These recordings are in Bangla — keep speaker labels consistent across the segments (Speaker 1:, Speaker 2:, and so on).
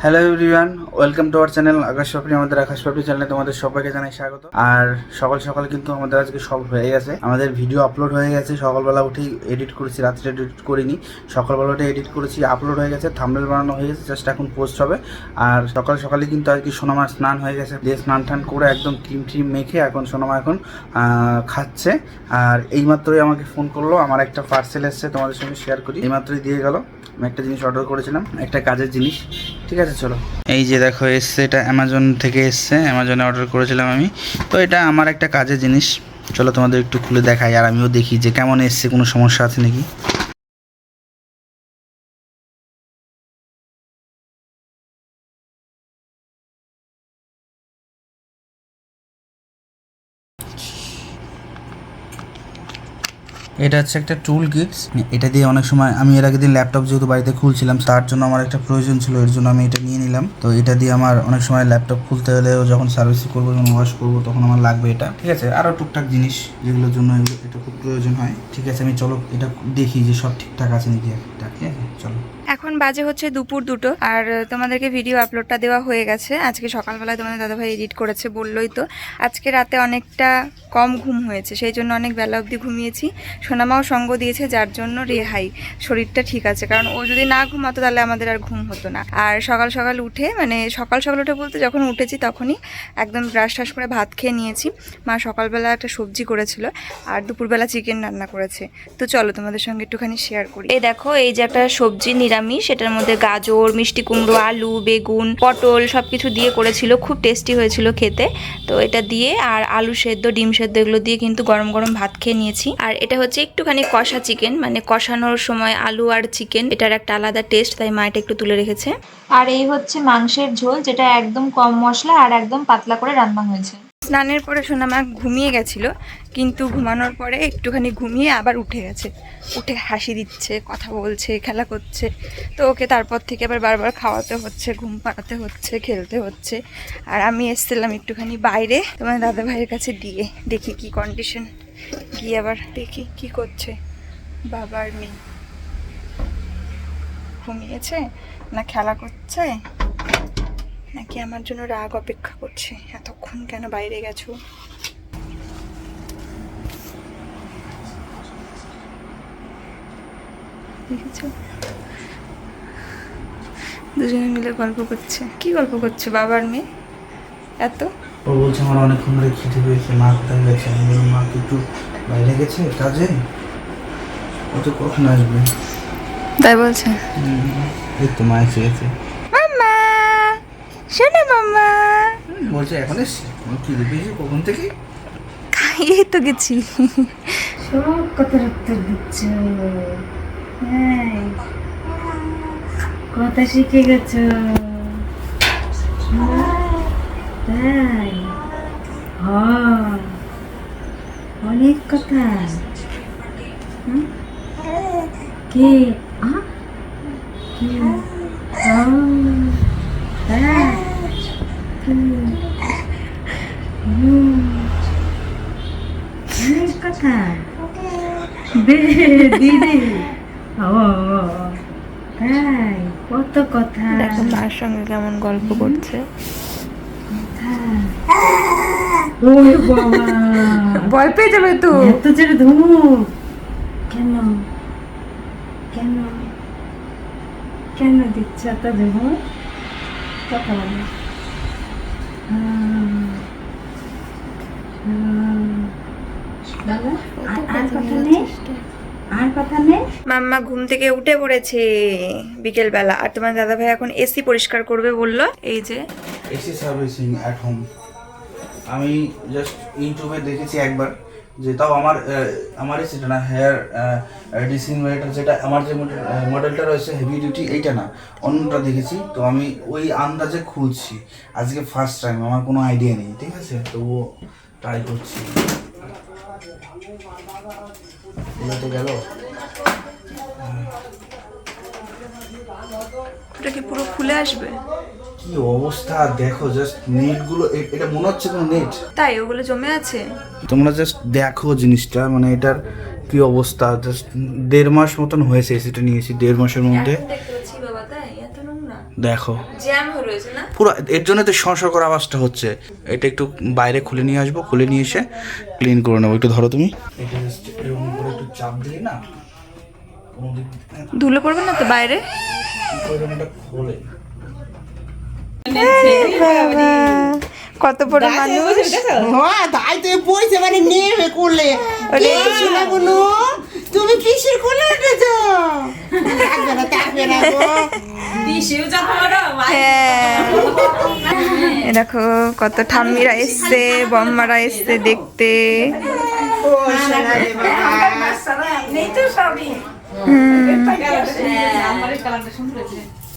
Speaker 1: Hello everyone welcome to our channel Akash Papri আমাদের আকাশ পাপড়ি চ্যানেলে তোমাদের সবাইকে জানাই স্বাগত। আর সকাল সকাল কিন্তু আমাদের আজকে সব হয়ে গেছে। আমাদের ভিডিও আপলোড হয়ে গেছে। সকালবেলা উঠেই এডিট করেছি, রাত্রে এডিট করিনি। সকালবেলা উঠে এডিট করেছি আপলোড হয়ে গেছে থাম্বনেল বানানো হয়ে গেছে জাস্ট এখন পোস্ট হবে। আর সকাল সকালে কিন্তু আজকে সোনামার স্নান হয়ে গেছে। দিয়ে স্নান টান করে একদম ক্রিম ট্রিম মেখে এখন সোনামা এখন খাচ্ছে। আর এইমাত্রই আমাকে ফোন করল, আমার একটা পার্সেল এসছে, তোমাদের সঙ্গে শেয়ার করি। এইমাত্রই দিয়ে গেল। আমি একটা জিনিস অর্ডার করেছিলাম, একটা কাজের জিনিস। ঠিক আছে, চলো। এই যে দেখো, এসছে, এটা অ্যামাজন থেকে এসছে অ্যামাজনে অর্ডার করেছিলাম আমি। তো এটা আমার একটা কাজের জিনিস। চলো তোমাদের একটু খুলে দেখাই, আর আমিও দেখি যে কেমন এসছে, কোনো সমস্যা আছে নাকি? এটা হচ্ছে একটা টুল কিটস এটা দিয়ে অনেক সময় আমি এর আগের দিন ল্যাপটপ যেহেতু বাড়িতে খুলছিলাম, তার জন্য আমার একটা প্রয়োজন ছিল, এর জন্য আমি এটা নিয়ে নিলাম। তো এটা দিয়ে আমার অনেক সময় ল্যাপটপ খুলতে হলেও যখন সার্ভিস করব, যখন ওয়াশ করব, তখন আমার লাগবে এটা। ঠিক আছে আরও টুকটাক জিনিস যেগুলোর জন্য এটা খুব প্রয়োজন হয়। ঠিক আছে, আমি চলো এটা দেখি যে সব ঠিকঠাক আছে নাকি একটা। ঠিক আছে, চলো।
Speaker 2: এখন বাজে হচ্ছে দুপুর দুটো, আর তোমাদেরকে ভিডিও আপলোডটা দেওয়া হয়ে গেছে। আজকে সকালবেলায় তোমাদের দাদাভাই এডিট করেছে বললোই তো। আজকে রাতে অনেকটা কম ঘুম হয়েছে, সেই জন্য অনেক বেলা অবধি ঘুমিয়েছি। সোনামাও সঙ্গ দিয়েছে, যার জন্য রেহাই। শরীরটা ঠিক আছে, কারণ ও যদি না ঘুমাতো তাহলে আমাদের আর ঘুম হতো না। আর সকাল সকাল উঠে মানে সকাল সকাল উঠে বলতে যখন উঠেছি তখনই একদম ব্রাশ টাশ করে ভাত খেয়ে নিয়েছি। মা সকালবেলা একটা সবজি করেছিল, আর দুপুরবেলা চিকেন রান্না করেছে। তো চলো তোমাদের সঙ্গে একটুখানি শেয়ার করি। এই দেখো, এই যে একটা সবজি নিরামিষ। এটার মধ্যে গাজর, মিষ্টি কুমড়ো, আলু, বেগুন, পটল সব কিছু দিয়ে করেছিল। খুব টেস্টি হয়েছিল খেতে। তো এটা দিয়ে আর আলু সেদ্ধ, ডিম সেদ্ধ এগুলো দিয়ে কিন্তু গরম গরম ভাত খেয়ে নিয়েছি। আর এটা হচ্ছে একটুখানি কষা চিকেন মানে কষানোর সময় আলু আর চিকেন এটার একটা আলাদা টেস্ট তাই মা এটা একটু তুলে রেখেছে।
Speaker 3: আর এই হচ্ছে মাংসের ঝোল, যেটা একদম কম মশলা আর একদম পাতলা করে রান্না হয়েছে।
Speaker 2: স্নানের পরে সোনামা ঘুমিয়ে গেছিল, কিন্তু ঘুমানোর পরে একটুখানি ঘুমিয়ে আবার উঠে গেছে। উঠে হাসি দিচ্ছে, কথা বলছে, খেলা করছে। তো ওকে তারপর থেকে আবার বারবার খাওয়াতে হচ্ছে, ঘুম পাড়াতে হচ্ছে, খেলতে হচ্ছে। আর আমি এসেছিলাম একটুখানি বাইরে, তোমার দাদা ভাইয়ের কাছে দিয়ে দেখি কি কন্ডিশন গিয়ে আবার দেখি কি করছে। বাবার মেয়ে। ঘুমিয়েছে না খেলা করছে? নাকি আমার জন্য রাগ অপেক্ষা করছে? এতক্ষণ কেন বাইরে গেছো? দেখেছ? দুজনে মিলে গল্প করছে। কি গল্প করছে বাবার মেয়ে? এত?
Speaker 1: ও বলছে আমার অনেকক্ষণ ধরে খিদে পেয়েছে মা কোথায় গেছে? আমি বললাম মা একটু বাইরে গেছে? কাজে? ও তো কখন আসবে?
Speaker 2: তাই বলছে?
Speaker 1: এই তো মা এসে গেছে।
Speaker 2: মাম্মা
Speaker 1: বলছে এখন এসছে। খিদে পেয়েছে কখন থেকে?
Speaker 2: এই তো গেছি।
Speaker 3: সব কথার উত্তর দিচ্ছ। হ্যাঁ কথা শিখে গেছ। তাই। অনেক কথা। হুম? কে? আ? কে? ও, তাই? কে? হুম। অনেক কথা দে দিদি। তাই কত কথা।
Speaker 2: দেখো মার সঙ্গে কেমন গল্প করছে।
Speaker 3: ওই বাবা।
Speaker 2: ভয় পেয়ে যাবে তো।
Speaker 3: এত জোরে ধুমুক কেন? কেন? কেন দিচ্ছ এত ধুমুক কথা বলো। হুম। হুম। আর- কথা নেই?
Speaker 2: মাম্মা ঘুম থেকে উঠে পড়েছে বিকেল বেলা আর তোমার দাদা ভাই এখন এসি পরিষ্কার করবে বলল। এই যে।
Speaker 1: এসি সার্ভিসিং অ্যাট হোম আমি জাস্ট ইউটিউবে দেখেছি একবার যে তাও আমার আমারই সেটা না হেয়ার ডিসইনভেটার যেটা আমার যে মডেলটা রয়েছে হেভি ডিউটি এইটা না অন্যটা দেখেছি। তো আমি ওই আন্দাজে খুঁজছি। আজকে ফার্স্ট টাইম আমার কোনো আইডিয়া নেই ঠিক আছে? তো ট্রাই করছি। তো গেল।
Speaker 2: কি পুরো আসবে?
Speaker 1: কি অবস্থা? দেখো জাস্ট নেটগুলো এটা মনে হচ্ছে কোনো নেট।
Speaker 2: তাই ওগুলো জমে আছে?
Speaker 1: তোমরা জাস্ট দেখো জিনিসটা মানে এটার কি অবস্থা? জাস্ট দেড় মাস মতন হয়েছে এসিটা নিয়েছি দেড় মাসের মধ্যে
Speaker 2: দেখতে পাচ্ছি বাবা তাই এত নোংরা
Speaker 1: দেখো।
Speaker 2: জ্যাম রয়েছে না?
Speaker 1: পুরো এর জন্য তো শর করে আওয়াজটা হচ্ছে। এটা একটু বাইরে খুলে নিয়ে আসব খুলে নিয়ে এসে ক্লিন করে নেব। একটু ধরো তুমি।
Speaker 2: ধুলো পড়বে না তো বাইরে?
Speaker 1: এরকম এটা খোলে
Speaker 2: কত বড় মানুষ।
Speaker 4: হ্যাঁ তাই তো বইছে মানে নেমে করলে তুমি পিসির কোলে উঠেছ? থাকবে না থাকবে না
Speaker 2: দেখো, কত ঠাম্মিরা এসছে, বম্মারা এসছে দেখতে।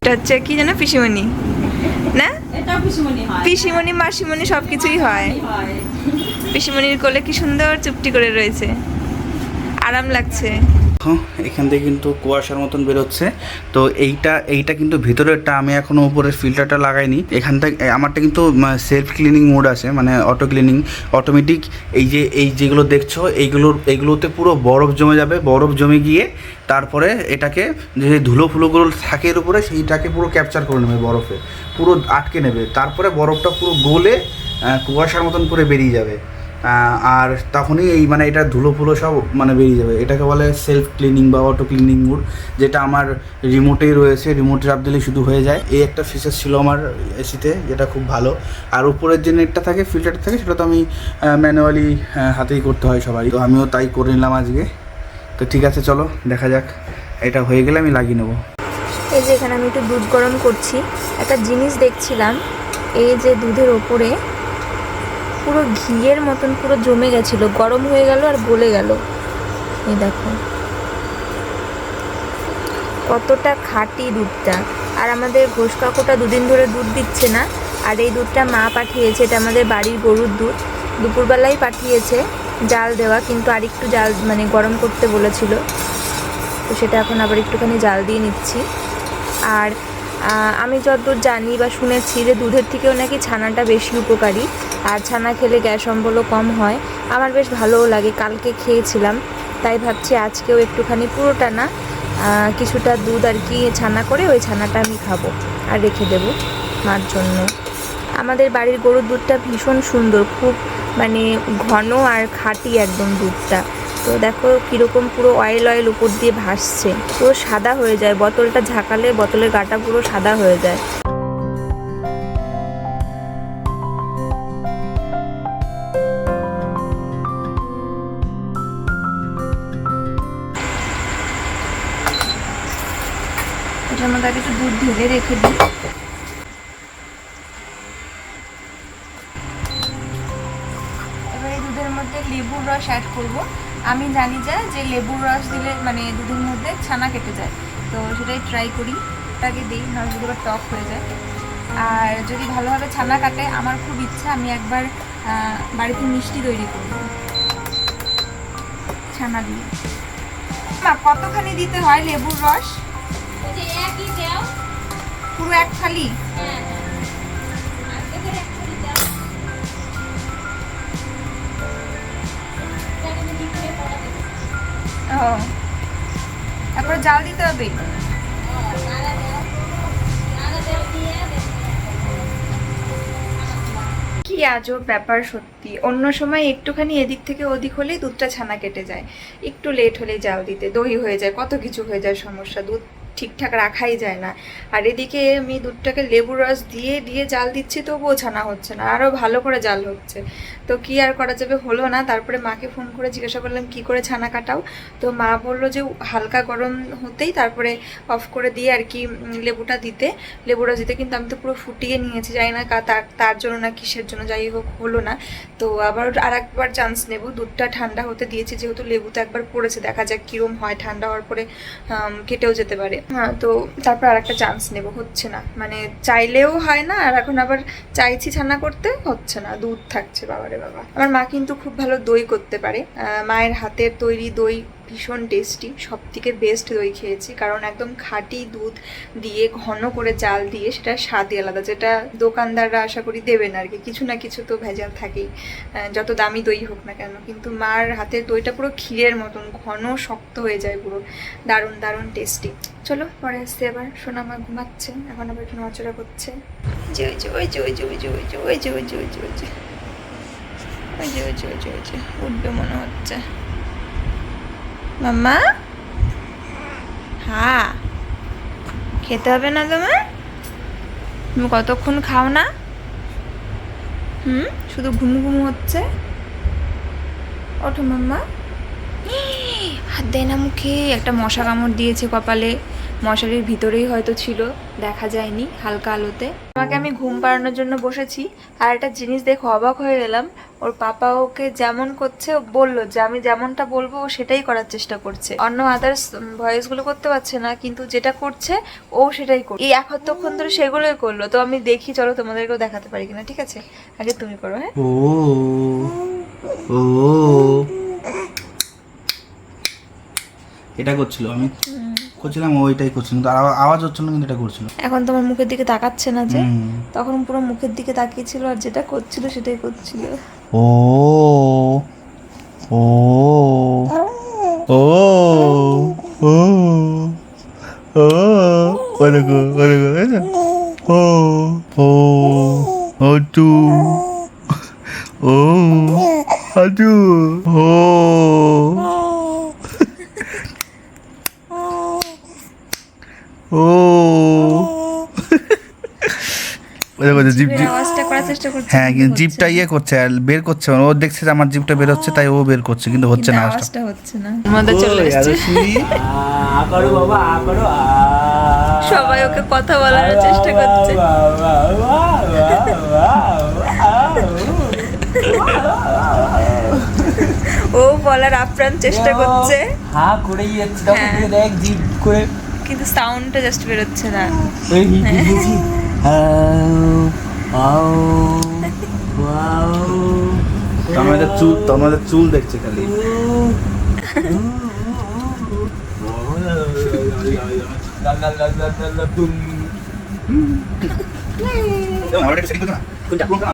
Speaker 2: এটা হচ্ছে কি জানো পিসিমণি? না? পিসিমণি, মাসিমণি সব কিছুই হয়। পিসিমণির কোলে কি সুন্দর চুপটি করে রয়েছে। আরাম লাগছে।
Speaker 1: এখান থেকে কিন্তু কুয়াশার মতন বেরোচ্ছে। তো এইটা এইটা কিন্তু ভিতরেরটা আমি এখনও উপরের ফিল্টারটা লাগাইনি। এখান থেকে আমারটা কিন্তু সেলফ ক্লিনিং মোড আছে মানে অটো ক্লিনিং, অটোমেটিক এই যে, এই যেগুলো দেখছ, এইগুলোর এইগুলোতে পুরো বরফ জমে যাবে। বরফ জমে গিয়ে তারপরে এটাকে যে ধুলো ফুলোগুলো থাকে এর উপরে, সেইটাকে পুরো ক্যাপচার করে নেবে বরফে। পুরো আটকে নেবে। তারপরে বরফটা পুরো গলে কুয়াশার মতন করে বেরিয়ে যাবে। আর তখনই এই মানে এটা ধুলো ফুলো সব মানে বেরিয়ে যাবে। এটাকে বলে সেলফ ক্লিনিং বা অটো ক্লিনিং মোড যেটা আমার রিমোটেই রয়েছে। রিমোট চাপ দিলে শুধু হয়ে যায়। এই একটা ফিচার ছিল আমার এসিতে যেটা খুব ভালো। আর উপরের যে নেটটা থাকে ফিল্টারটা থাকে, সেটা তো আমি ম্যানুয়ালি হাতেই করতে হয় সবাই তো আমিও তাই করে নিলাম আজকে। তো ঠিক আছে, চলো, দেখা যাক। এটা হয়ে গেলে আমি লাগিয়ে নেব।
Speaker 2: এই যে এখানে আমি একটু দুধ গরম করছি। একটা জিনিস দেখছিলাম, এই যে দুধের ওপরে পুরো ঘিয়ের মতন পুরো জমে গেছিল, গরম হয়ে গেল আর গলে গেল। এই দেখো। কতটা খাঁটি দুধটা। আর আমাদের ঘোষ কাকুটা দুদিন ধরে দুধ দিচ্ছে না, আর এই দুধটা মা পাঠিয়েছে, এটা আমাদের বাড়ির গরুর দুধ। দুপুরবেলায় পাঠিয়েছে জাল দেওয়া, কিন্তু আরেকটু জাল মানে গরম করতে বলেছিল। তো সেটা এখন আবার একটুখানি জাল দিয়ে নিচ্ছি। আর আমি যতদূর জানি বা শুনেছি যে দুধের থেকেও নাকি ছানাটা বেশি উপকারী, আর ছানা খেলে গ্যাস অম্বলও কম হয়। আমার বেশ ভালোও লাগে, কালকে খেয়েছিলাম, তাই ভাবছি আজকেও একটুখানি পুরোটা না কিছুটা দুধ আর কি ছানা করে ওই ছানাটা আমি খাব আর রেখে দেবো মার জন্য। আমাদের বাড়ির গরুর দুধটা ভীষণ সুন্দর, খুব মানে ঘন আর খাঁটি একদম দুধটা। তো দেখো কীরকম পুরো অয়েল অয়েল উপর দিয়ে ভাসছে। পুরো সাদা হয়ে যায়। বোতলটা ঝাঁকালে বোতলের গাটা পুরো সাদা হয়ে যায়। এটার একটু দুধ ঢেলে রেখে দিই। দুধের মধ্যে লেবুর রস অ্যাড করব। আমি জানি যা যে লেবুর রস দিলে মানে দুধের মধ্যে ছানা কেটে যায়। তো সেটাই ট্রাই করি। ওটাকে দিই যদি আবার টক হয়ে যায়। আর যদি ভালোভাবে ছানা কাটে আমার খুব ইচ্ছা আমি একবার বাড়িতে মিষ্টি তৈরি করব। ছানা দিয়ে। মা কতখানি দিতে হয় লেবুর রস? পুরো এক থালি? ও তারপর জাল দিতে হবে। কি আজব ব্যাপার সত্যি। অন্য সময় একটুখানি এদিক থেকে ওদিক হলেই দুধটা ছানা কেটে যায়। একটু লেট হলেই জাল দিতে দই হয়ে যায়, কত কিছু হয়ে যায় সমস্যা। দুধ ঠিকঠাক রাখাই যায় না। আর এদিকে আমি দুধটাকে লেবু রস দিয়ে দিয়ে জাল দিচ্ছি, তবুও ছানা হচ্ছে না। আরও ভালো করে জাল হচ্ছে। তো কি আর করা যাবে? হলো না। তারপরে মাকে ফোন করে জিজ্ঞাসা করলাম, কি করে ছানা কাটাও? তো মা বলল যে, হালকা গরম হতেই তারপরে অফ করে দিয়ে আর কি লেবুটা দিতে। লেবুটা দিতে কিন্তু আমি তো পুরো ফুটিয়ে নিয়েছি, জানি না তার তার জন্য না কিসের জন্য, যাই হোক, হলো না। তো আবার আর একবার চান্স নেব। দুধটা ঠান্ডা হতে দিয়েছি, যেহেতু লেবুতে একবার পড়েছে, দেখা যাক কীরম হয়। ঠান্ডা হওয়ার পরে কেটেও যেতে পারে। হ্যাঁ তো তারপর আর একটা চান্স নেব, হচ্ছে না। মানে চাইলেও হয় না, আর এখন আবার চাইছি ছানা করতে, হচ্ছে না। দুধ থাকছে বাবারে। বাবা আমার মা কিন্তু খুব ভালো দই করতে পারে। মায়ের হাতের তৈরি দই ভীষণ টেস্টি সব থেকে বেস্ট দই খেয়েছি। কারণ একদম খাঁটি দুধ দিয়ে ঘন করে জাল দিয়ে সেটা স্বাদই আলাদা যেটা দোকানদাররা আশা করি দেবে না আর কি। কিছু না কিছু তো ভেজাল থাকেই যত দামি দই হোক না কেন। কিন্তু মার হাতের দইটা পুরো ক্ষীরের মতন ঘন শক্ত হয়ে যায় পুরো। দারুণ দারুণ টেস্টি চলো পরে আসতে আবার। সোনা মা ঘুমাচ্ছে এখন আবার একটু নড়াচড়া করছে। যে ওই যে ওই যে ওই যে ওই যে ওই যে। ওই যে ওই যে ওই যে ওই যে উঠবে মনে হচ্ছে। মাম্মা? হা, খেতে হবে না তোমার? তুমি কতক্ষণ খাও না? হুম, শুধু ঘুম ঘুম হচ্ছে। ওঠো মাম্মা। হাত দেয় না মুখে। একটা মশা কামড় দিয়েছে কপালে। মশারির ভিতরেই হয়তো ছিল, দেখা যায়নি হালকা আলোতে। আমাকে আমি ঘুম পাড়ানোর জন্য বসেছি। আর একটা জিনিস দেখে অবাক হয়ে গেলাম। ওর পাপা ওকে যেমন করছে ও বলল যে আমি যেমনটা বলব ও সেটাই করার চেষ্টা করছে। অন্য আদার্স ভয়েসগুলো করতে পারছে না কিন্তু যেটা করছে ও সেটাই করছে। এই এক হত্তক্ষণ ধরে সেগুলোই করল। তো আমি দেখি চলো তোমাদেরকেও দেখাতে পারি কিনা ঠিক আছে? আগে তুমি করো হ্যাঁ?
Speaker 1: ও ও। এটা করছিল আমি করছিলাম ওইটাই করছিল কিন্তু আওয়াজ হচ্ছে না কিন্তু এটা করছিল।
Speaker 2: এখন তোমার মুখের দিকে তাকাচ্ছে না যে। তখন পুরো মুখের দিকে তাকিয়েছিল আর যেটা করছিল সেটাই করছিল।
Speaker 1: 오, 오, 오, 오, 오, 뭐라고, 뭐라고, 해서, 오, 오, 어두, 오, 아두,
Speaker 2: 오, 오,
Speaker 1: জিপ
Speaker 2: আওয়াজটা করার চেষ্টা করছে
Speaker 1: হ্যাঁ
Speaker 2: কিন্তু
Speaker 1: জিপটা ইয়ে করছে আর বের করছে ও দেখছে যে আমার জিপটা বের হচ্ছে তাই ও বের করছে কিন্তু হচ্ছে না আওয়াজটা।
Speaker 2: আওয়াজটা হচ্ছে না। আমাদের চলে এসেছে।
Speaker 5: আ বাবা আ
Speaker 2: সবাই ওকে কথা বলার চেষ্টা করছে। ও বলার আপ্রাণ চেষ্টা করছে।
Speaker 5: হা করেই যাচ্ছে তখন
Speaker 2: হ্যাঁ।
Speaker 5: দেখ জিভ করে।
Speaker 2: কিন্তু সাউন্ডটা জাস্ট বেরোচ্ছে না।
Speaker 1: তোমাদের চুল তোমাদের চুল দেখছে খালি আমার একটা সেকেন্ড না